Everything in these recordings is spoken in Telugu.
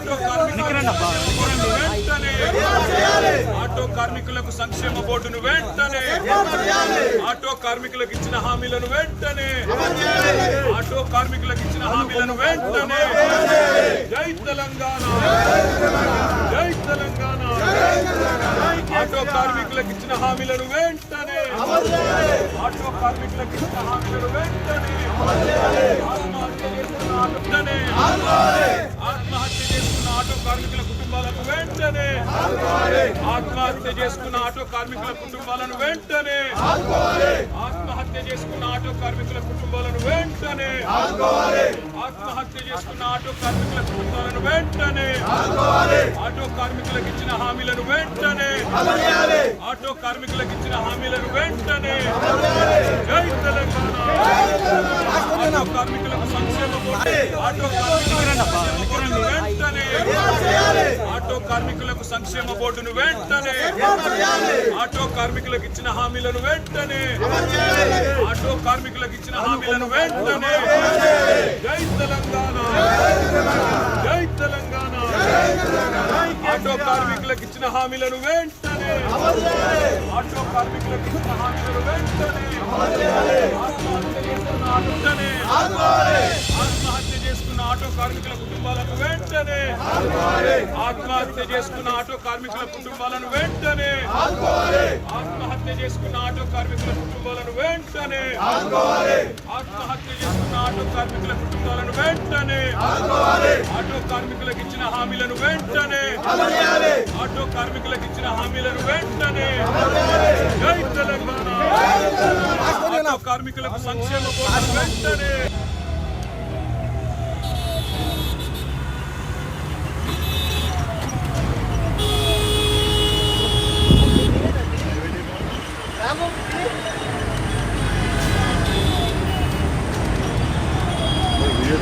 ఆటో కార్మికులకు వెంటనే ఆటో కార్మికులకు సంక్షేమ బోర్డును వెంటనే ఆటో కార్మికులకు ఇచ్చిన హామీలను వెంటనే ఆటో కార్మికులకు ఇచ్చిన హామీలను వెంటనే జై తెలంగాణ జై తెలంగాణ. ఆటో కార్మికులకు ఇచ్చిన హామీలను వెంటనే ఆటో కార్మికులకు ఇచ్చిన హామీలను వెంటనే ఆత్మహత్య చేసుకున్న ఆటో కార్మికుల కుటుంబాలను వెంటనే ఆత్మహత్య చేసుకున్న ఆటో కార్మికుల కుటుంబాలను వెంటనే ఆత్మహత్య చేసుకున్న ఆటో కార్మికుల కుటుంబాలను వెంటనే ఆటో కార్మికులకు ఇచ్చిన హామీలను వెంటనే ఆటో కార్మికులకు ఇచ్చిన హామీలను వెంటనే జై తెలంగాణ. ఆటో కార్మికులకు సంక్షేమ ఆటో వెంటనే ఆటో కార్మికులకు సంక్షేమ బోర్డును వెంటనే. ఆటో కార్మికులకు ఇచ్చిన హామీలను వెంటనే. ఆటో కార్మికులకు ఇచ్చిన హామీలను వెంటనే. జై తెలంగాణ. జై తెలంగాణ. ఆటో కార్మికులకు ఇచ్చిన హామీలను వెంటనే. ఆటో కార్మికులకు ఇచ్చిన హామీలను వెంటనే. వెంటనే ఆత్మహత్య చేసుకున్న ఆటో కార్మికుల కుటుంబాలను వెంటనే ఆత్మహత్య. చేసుకున్న ఆటో కార్మికుల కుటుంబాలను వెంటనే ఆత్మహత్య. చేసుకున్న ఆటో కార్మికుల కుటుంబాలను వెంటనే ఆటో కార్మికులకు ఇచ్చిన హామీలను వెంటనే ఆటో కార్మికులకు ఇచ్చిన హామీలను వెంటనే జై తెలంగాణ. ఆటో కార్మికులకు సంక్షేమ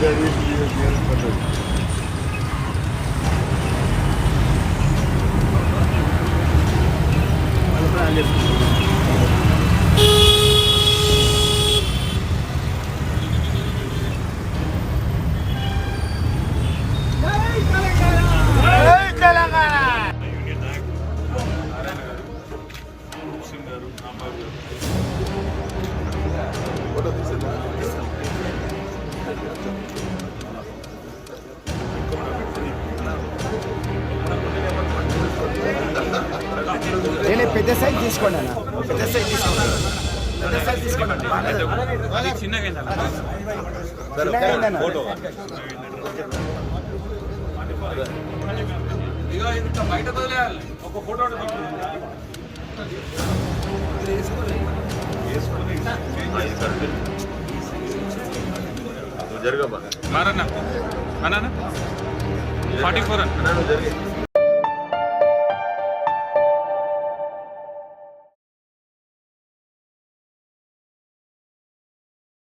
that is used in production. పెద్ద సైజ్ తీసుకోండి అన్న. పెద్ద సైజ్ తీసుకోండి. పెద్ద సైజ్ తీసుకోండి చిన్నగా అయిందన్న ఇగో ఇంత బయట వదిలేయాలి. ఒక ఫోటో జరగమ్మా మారన్నా. అన్నా ఫార్టీ ఫోర్ అన్న. జరిగే.